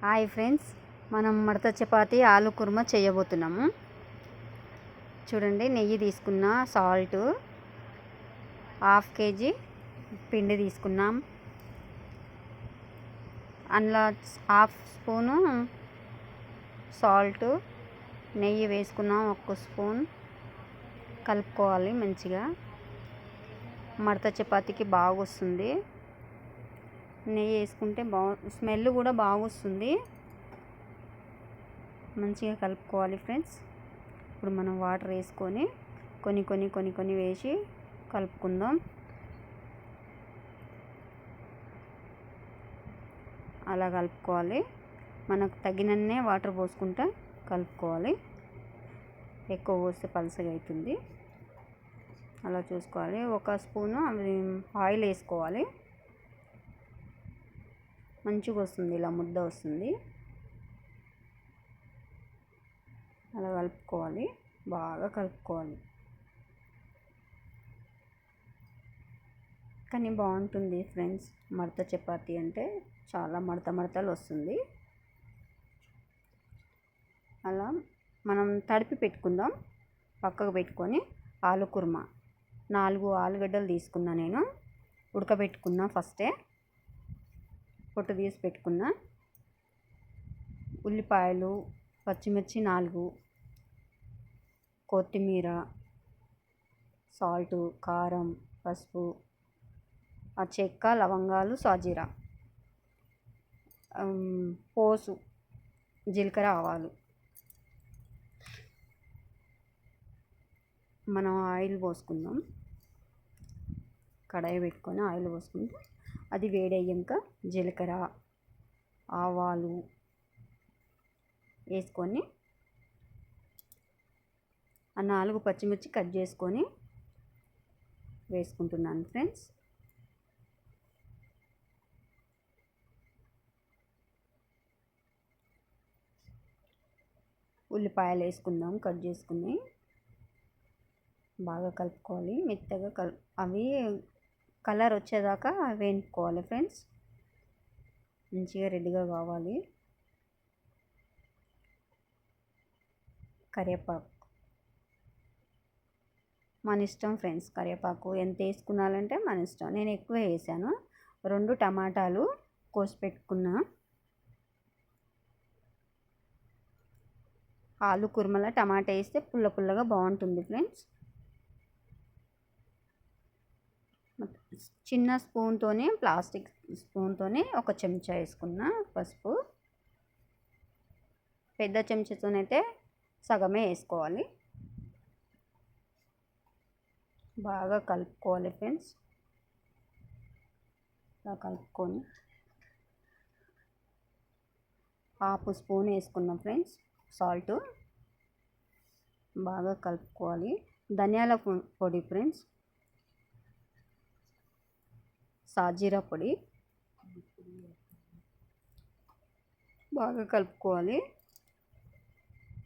Hi friends మనం మడత చపాతి ఆలు కుర్మా చేయబోతున్నాము. చూడండి నెయ్యి తీసుకున్న సాల్ట్ హాఫ్ కేజీ పిండి తీసుకున్నాం. అందులో హాఫ్ స్పూను సాల్ట్ నెయ్యి వేసుకున్నాం ఒక్క స్పూన్. కలుపుకోవాలి మంచిగా. మడత చపాతీకి బాగా వస్తుంది నెయ్యి వేసుకుంటే బాగు స్మెల్ కూడా బాగా వస్తుంది మంచిగా కలుపుకోవాలి ఫ్రెండ్స్. ఇప్పుడు మనం వాటర్ వేసుకొని కొన్ని కొన్ని కొన్ని కొన్ని వేసి కలుపుకుందాం. అలా కలుపుకోవాలి. మనకు తగినన్నే వాటర్ పోసుకుంటా కలుపుకోవాలి. ఎక్కువ పోస్తే పలసగా అవుతుంది అలా చూసుకోవాలి. ఒక స్పూను అవి ఆయిల్ వేసుకోవాలి. మంచిగా వస్తుంది ఇలా ముద్ద వస్తుంది. అలా కలుపుకోవాలి బాగా కలుపుకోవాలి. కానీ బాగుంటుంది ఫ్రెండ్స్ మడత చపాతి అంటే చాలా మడత మడతలు వస్తుంది. అలా మనం తడిపి పెట్టుకుందాం పక్కకు పెట్టుకొని ఆలు కుర్మా. నాలుగు ఆలుగడ్డలు తీసుకున్నా నేను ఉడకబెట్టుకున్నా ఫస్టే. పొట్టు తీసి పెట్టుకున్న. ఉల్లిపాయలు పచ్చిమిర్చి నాలుగు కొత్తిమీర సాల్ట్ కారం పసుపు ఆ చెక్క లవంగాలు సాజీరా పోసు జీలకర్ర ఆవాలు. మనం ఆయిల్ పోసుకుందాం. కడాయి పెట్టుకొని ఆయిల్ పోసుకుంటే అది వేడయ్యాక జీలకర్ర ఆవాలు వేసుకొని ఆ నాలుగు పచ్చిమిర్చి కట్ చేసుకొని వేసుకుంటున్నాను ఫ్రెండ్స్. ఉల్లిపాయలు వేసుకుందాం కట్ చేసుకుని బాగా కలుపుకోవాలి. మెత్తగా కలు అవి కలర్ వచ్చేదాకా వేయించుకోవాలి ఫ్రెండ్స్. మంచిగా రెడీగా కావాలి. కరివేపాకు. మన ఇష్టం ఫ్రెండ్స్ కరివేపాకు. ఎంత వేసుకున్నాలంటే మన ఇష్టం. నేను ఎక్కువ వేసాను. రెండు టమాటాలు కోసి పెట్టుకున్నా. ఆలు కుర్మల టమాటా వేస్తే పుల్ల పుల్లగా బాగుంటుంది ఫ్రెండ్స్. చిన్న స్పూన్తోనే ప్లాస్టిక్ స్పూన్తోనే ఒక చెంచా వేసుకున్న పసుపు. పెద్ద చెంచాతోనైతే సగమే వేసుకోవాలి. బాగా కలుపుకోవాలి ఫ్రెండ్స్. ఇలా కలుపుకొని హాఫ్ స్పూన్ వేసుకున్నాం ఫ్రెండ్స్ సాల్ట్. బాగా కలుపుకోవాలి. ధనియాల పొడి ఫ్రెండ్స్. సాజీరా పొడి. బాగా కలుపుకోవాలి.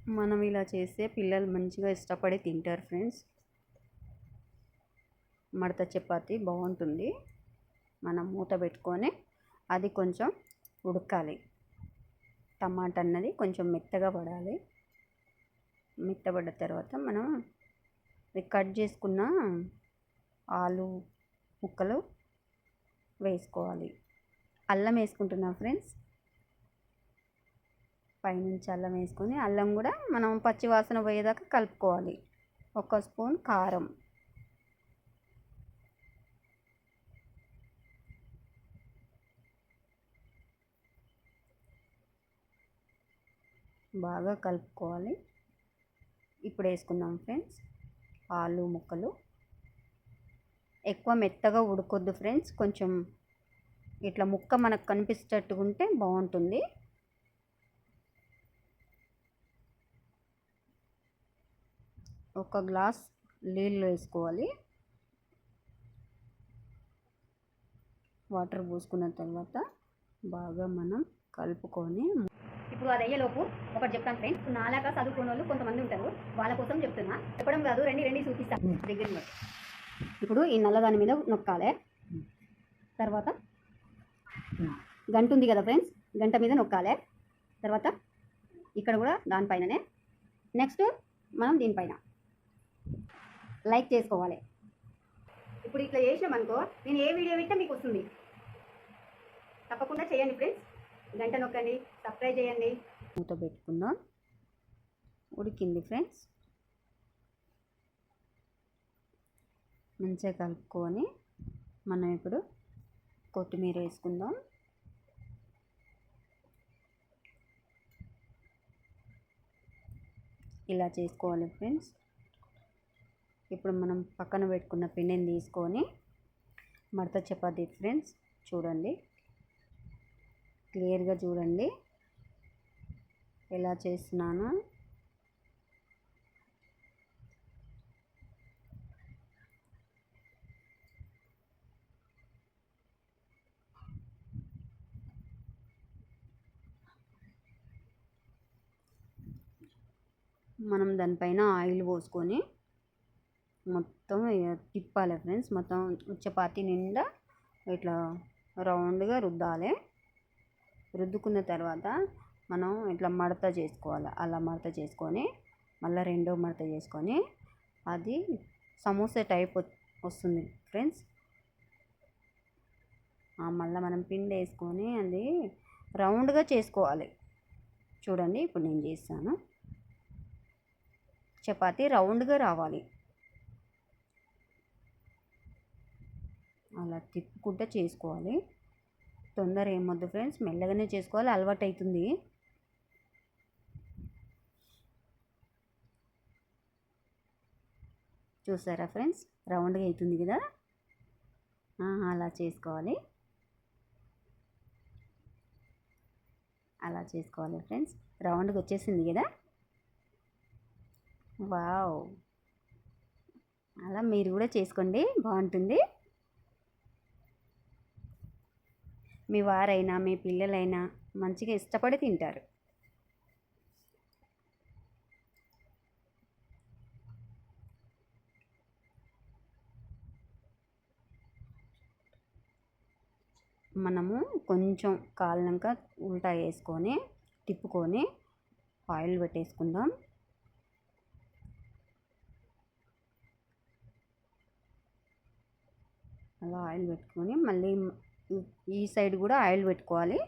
మనం ఇలా చేస్తే పిల్లలు మంచిగా ఇష్టపడి తింటారు ఫ్రెండ్స్. మడత చపాతి బాగుంటుంది. మనం మూత పెట్టుకొని అది కొంచెం ఉడకాలి. టమాటా అన్నది కొంచెం మెత్తగా పడాలి. మెత్తబడ్డ తర్వాత మనం కట్ చేసుకున్న ఆలు ముక్కలు వేసుకోవాలి. అల్లం వేసుకుంటున్నాం ఫ్రెండ్స్. పైనుంచి అల్లం వేసుకొని అల్లం కూడా మనం పచ్చి వాసన పోయేదాకా కలుపుకోవాలి. ఒక స్పూన్ కారం. బాగా కలుపుకోవాలి. ఇప్పుడు వేసుకుందాం ఫ్రెండ్స్. ఆలు ముక్కలు. ఎక్కువ మెత్తగా ఉడకొద్దు ఫ్రెండ్స్. కొంచెం ఇట్లా ముక్క మనకు కనిపించేటట్టుగా ఉంటే బాగుంటుంది. ఒక గ్లాస్ నీళ్ళు వేసుకోవాలి. వాటర్ పోసుకున్న తర్వాత బాగా మనం కలుపుకొని ఇప్పుడు అది అయ్యేలోపు ఒకటి చెప్తాను ఫ్రెండ్స్ నాలాగా చదువుకున్న వాళ్ళు కొంతమంది ఉంటారు. వాళ్ళ కోసం చెప్తున్నా. చెప్పడం కాదు రండి రండి చూపిస్తాను దగ్గర ఇప్పుడు ఈ నల్లదాని మీద నొక్కాలి. తర్వాత గంట ఉంది కదా ఫ్రెండ్స్? గంట మీద నొక్కాలి. తర్వాత ఇక్కడ కూడా దానిపైననే నెక్స్ట్ మనం దీనిపైన లైక్ చేసుకోవాలి. ఇప్పుడు ఇట్లా చేసినాం అనుకో నేను ఏ వీడియో పెట్టినా మీకు వస్తుంది. తప్పకుండా చేయండి ఫ్రెండ్స్. గంట నొక్కండి సబ్స్క్రైబ్ చేయండి. మూత పెట్టుకుందాం. ఉడికింది ఫ్రెండ్స్. మంచిగా కలుపుకొని మనం ఇప్పుడు కొత్తిమీర వేసుకుందాం. ఇలా చేసుకోవాలి ఫ్రెండ్స్. ఇప్పుడు మనం పక్కన పెట్టుకున్న పిండిని తీసుకొని మడత చపాతీ ఫ్రెండ్స్ చూడండి. క్లియర్గా చూడండి. ఎలా చేస్తున్నాను మనం దానిపైన ఆయిల్ పోసుకొని మొత్తం ఇక తిప్పాలి ఫ్రెండ్స్. మొత్తం చపాతీ నిండా ఇట్లా రౌండ్గా రుద్దాలి. రుద్దుకున్న తర్వాత మనం ఇట్లా మడత చేసుకోవాలి. అలా మడత చేసుకొని మళ్ళీ రెండో మడత చేసుకొని అది సమోసా టైప్ వస్తుంది ఫ్రెండ్స్. మళ్ళీ మనం పిండి వేసుకొని అది రౌండ్గా చేసుకోవాలి. చూడండి ఇప్పుడు నేను చేస్తాను. చపాతీ రౌండ్గా రావాలి. అలా తిప్పుకుంటే చేసుకోవాలి. తొందర ఏమొద్దు ఫ్రెండ్స్ మెల్లగానే చేసుకోవాలి అలవాటు అవుతుంది చూసారా ఫ్రెండ్స్ రౌండ్గా అవుతుంది కదా? అలా చేసుకోవాలి. అలా చేసుకోవాలి ఫ్రెండ్స్ రౌండ్గా వచ్చేసింది కదా? వావ్. అలా మీరు కూడా చేసుకోండి బాగుంటుంది. మీ వారైనా మీ పిల్లలైనా మంచిగా ఇష్టపడి తింటారు. మనము కొంచెం కాలినాక ఉల్టా వేసుకొని తిప్పుకొని ఆయిల్ పెట్టేసుకుందాం. అలా ఆయిల్ పెట్టుకొని మళ్ళీ ఈ- సైడ్ కూడా ఆయిల్ పెట్టుకోవాలి.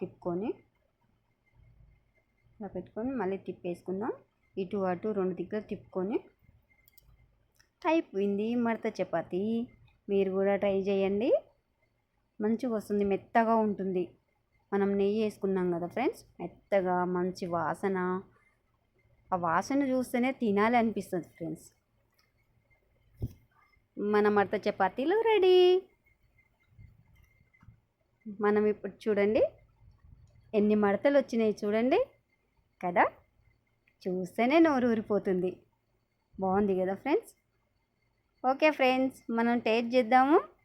తిప్పుకొని ఇలా పెట్టుకొని మళ్ళీ తిప్పేసుకుందాం. ఇటు అటు రెండు దిక్కులు తిప్పుకొని. అయిపోయింది మడత చపాతి. మీరు కూడా ట్రై చేయండి. మంచిగా వస్తుంది మెత్తగా ఉంటుంది. మనం నెయ్యి వేసుకున్నాం కదా ఫ్రెండ్స్ మెత్తగా మంచి వాసన. ఆ వాసన చూస్తేనే తినాలి అనిపిస్తుంది ఫ్రెండ్స్. మన మడత చపాతీలు రెడీ. మనం ఇప్పుడు చూడండి ఎన్ని మడతలు వచ్చినాయి చూడండి. కదా? చూస్తేనే నోరు ఊరిపోతుంది. బాగుంది కదా ఫ్రెండ్స్? ఓకే ఫ్రెండ్స్ మనం టేస్ట్ చేద్దాము.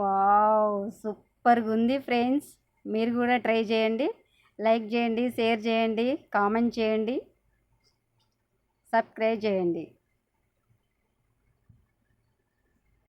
వావ్ సూపర్గా ఉంది ఫ్రెండ్స్. మీరు కూడా ట్రై చేయండి. లైక్ చేయండి షేర్ చేయండి కామెంట్ చేయండి. సబ్స్క్రైబ్ చేయండి.